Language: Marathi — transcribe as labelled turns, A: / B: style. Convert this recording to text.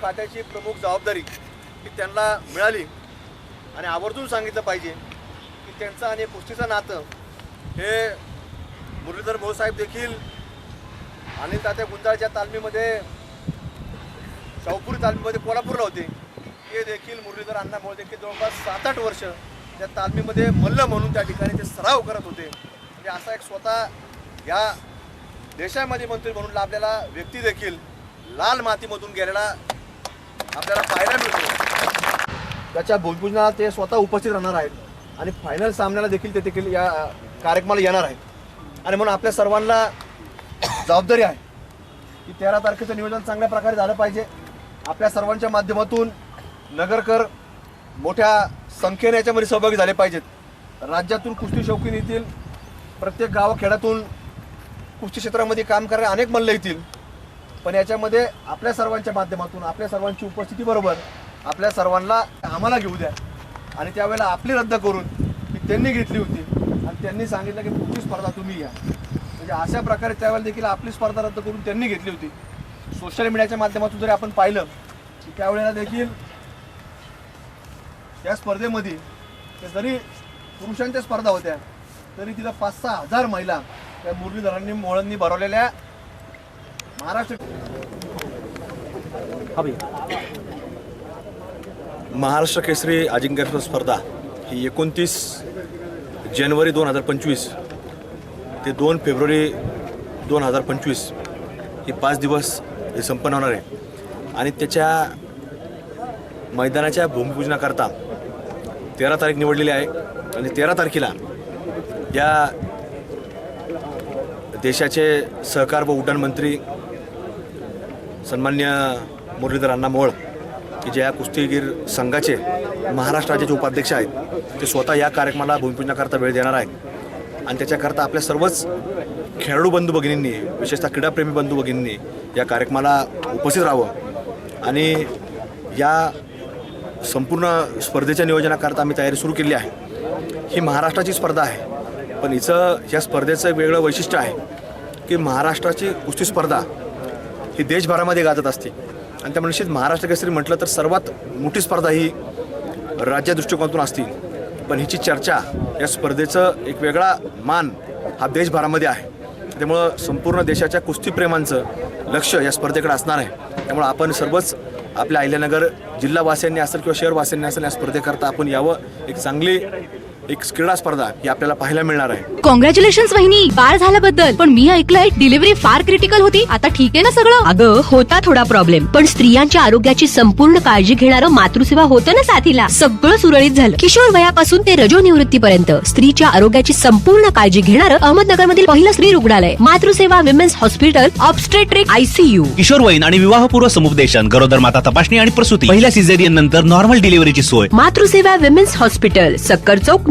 A: खात्याची प्रमुख जबाबदारी ही त्यांना मिळाली. आणि आवर्जून सांगितलं पाहिजे की त्यांचं आणि कुस्तीचं नातं हे मुरलीधर भाऊसाहेब देखील आणि तात्या गुंजाळच्या तालमीमध्ये शाहूपुरी तालमीमध्ये कोल्हापूरला होते. हे देखील मुरलीधर अण्णामुळे देखील जवळपास सात आठ वर्ष त्या तालमीमध्ये मल्ल म्हणून त्या ठिकाणी ते सराव करत होते. म्हणजे असा एक स्वतः या देशामध्ये मंत्री म्हणून लाभलेला व्यक्ती देखील लाल मातीमधून गेलेला आपल्याला पाहायला मिळतो त्याच्या भूमिपूजनाला ते स्वतः उपस्थित राहणार आहेत. आणि फायनल सामन्याला देखील ते देखील या कार्यक्रमाला येणार आहेत. आणि म्हणून आपल्या सर्वांना जबाबदारी आहे की तेरा तारखेचं नियोजन चांगल्या प्रकारे झालं पाहिजे. आपल्या सर्वांच्या माध्यमातून नगरकर मोठ्या संख्येने याच्यामध्ये सहभागी झाले पाहिजेत. राज्यातून कुस्ती शौकीन येतील. प्रत्येक गावाखेड्यातून कुस्ती क्षेत्रामध्ये काम करणारे अनेक मल्ल येतील. पण याच्यामध्ये आपल्या सर्वांच्या माध्यमातून आपल्या सर्वांची उपस्थिती बरोबर आपल्या सर्वांना आम्हाला घेऊ द्या. आणि त्यावेळेला आपली रद्द करून ती त्यांनी घेतली होती. आणि त्यांनी सांगितलं की पुढची स्पर्धा तुम्ही या म्हणजे अशा प्रकारे त्यावेळेला देखील आपली स्पर्धा रद्द करून त्यांनी घेतली होती. सोशल मीडियाच्या माध्यमातून जरी आपण पाहिलं की त्यावेळेला देखील या स्पर्धेमध्ये त्या जरी पुरुषांच्या स्पर्धा होत्या तरी तिथं पाच सहा हजार महिला त्या मुरलीधरांनी मोळांनी भरवलेल्या महाराष्ट्र महाराष्ट्र केसरी अजिंक्यत्व स्पर्धा ही एकोणतीस जानेवारी दोन हजार पंचवीस ते दोन फेब्रुवारी दोन हजार पंचवीस ही पाच दिवस हे संपन्न होणार आहे. आणि त्याच्या मैदानाच्या भूमिपूजनाकरता तेरा तारीख निवडलेली आहे आणि तेरा तारखेला या देशाचे सहकार व उड्डाण मंत्री सन्मान्य मुरलीधर अण्णा मोळ की जे या कुस्तीगीर संघाचे महाराष्ट्र राज्याचे उपाध्यक्ष आहेत ते स्वतः या कार्यक्रमाला भूमिपूजनाकरता वेळ देणार आहेत. आणि त्याच्याकरता आपल्या सर्वच खेळाडू बंधू भगिनींनी विशेषतः क्रीडाप्रेमी बंधू भगिनींनी या कार्यक्रमाला उपस्थित राहावं. आणि या संपूर्ण स्पर्धेच्या नियोजनाकरता आम्ही तयारी सुरू केली आहे. ही महाराष्ट्राची स्पर्धा आहे. पण हिचं या स्पर्धेचं वेगळं वैशिष्ट्य आहे की महाराष्ट्राची कुस्ती स्पर्धा ही देशभरामध्ये गाजत असते. आणि त्यामुळे निश्चित महाराष्ट्र केसरी म्हटलं तर सर्वात मोठी स्पर्धा ही राज्य दृष्टिकोनातून असते. पण हिची चर्चा या स्पर्धेचं एक वेगळा मान हा देशभरामध्ये आहे. त्यामुळं संपूर्ण देशाच्या कुस्तीप्रेमांचं लक्ष या स्पर्धेकडे असणार आहे. त्यामुळं आपण सर्वच आपल्या अहिल्यानगर जिल्हावासियांनी असेल किंवा शहरवासियांनी असेल या स्पर्धेकरता आपण यावं. एक चांगली एक क्रीडा स्पर्धा ही आपल्याला पाहायला मिळणार आहे.
B: कॉंग्रॅच्युलेशन वहिनी. बाळ झाल्याबद्दल. पण मी ऐकलंय डिलिव्हरी फार क्रिटिकल होती. आता ठीक आहे ना सगळं?
C: अगं होता थोडा प्रॉब्लेम पण स्त्रियांच्या आरोग्याची संपूर्ण काळजी घेणारं मातृसेवा होतं ना साथीला? सगळं सुरळीत झालं. किशोर वयापासून ते रजो निवृत्तीपर्यंत स्त्रीच्या आरोग्याची संपूर्ण काळजी घेणारं अहमदनगरमधील पहिलं स्त्री रुग्णालय. Matruseva women's hospital obstetric ICU
D: किशोरवयीन आणि विवाहपूर्व समुपदेशन गरोदर माता तपासणी आणि प्रसूती. पहिल्या सिझेरियन नंतर नॉर्मल डिलिव्हरीची सोय.
C: मातृसेवा विमेन्स हॉस्पिटल सक्कर चौक